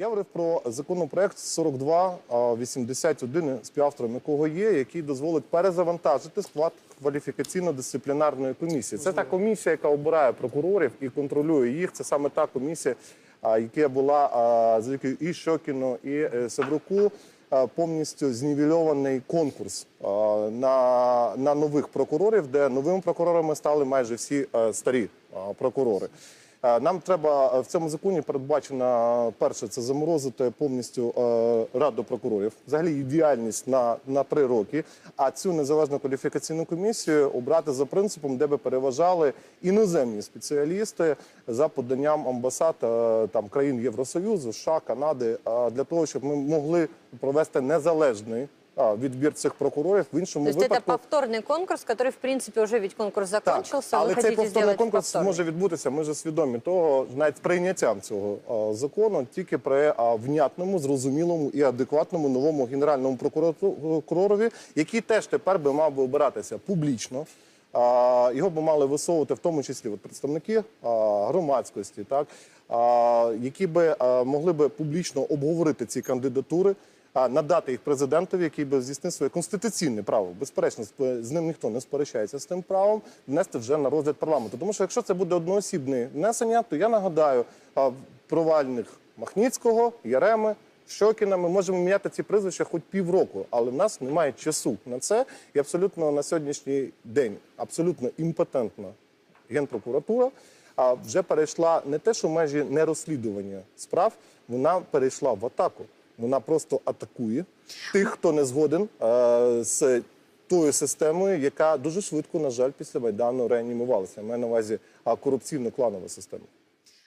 Я говорив про законопроект 4281, співавтором якого є, який дозволить перезавантажити склад кваліфікаційно-дисциплінарної комісії. Це та комісія, яка обирає прокурорів і контролює їх. Це саме та комісія, яка була а, завдяки і Щокіну, і е, Севруку. Повністю знівельований конкурс на, на нових прокурорів, де новими прокурорами стали майже всі е, старі прокурори. Е, Нам треба е, в цьому законі передбачено перше це заморозити повністю е, раду прокурорів, взагалі її діяльність на, на три роки. А цю незалежну кваліфікаційну комісію обрати за принципом, де би переважали іноземні спеціалісти за поданням амбасад там країн Євросоюзу, США, Канади, для того, щоб ми могли провести незалежний відбір цих прокурорів в іншому То есть это випадку. повторный конкурс, который, в принципе, уже ведь конкурс Так, закончился, вы але цей хотите повторний сделать конкурс повторный. може відбутися. Ми вже свідомі того, навіть з прийняттям цього а, закону, тільки при а, внятному, зрозумілому і адекватному новому генеральному прокурату- прокуророві, який теж тепер би мав би обиратися публічно. Його би мали висовувати в тому числі от, представники громадськості, так а, які би могли би публічно обговорити ці кандидатури. А надати їх президентові, який би здійснив своє конституційне право. Безперечно, з- ним ніхто не сперечається з тим правом внести вже на розгляд парламенту. Тому що якщо це буде одноосібне внесення, то я нагадаю провальних Махніцького, Яреми. Щокіна, ми можемо міняти ці прізвища хоч півроку, але в нас немає часу на це. І абсолютно на сьогоднішній день абсолютно імпотентна генпрокуратура а вже перейшла не те, що в межі нерозслідування справ, вона перейшла в атаку. Вона просто атакує тих, хто не згоден е, з тою системою, яка дуже швидко, на жаль, після майдану реанімувалася. Я маю на увазі а, корупційно-кланову систему.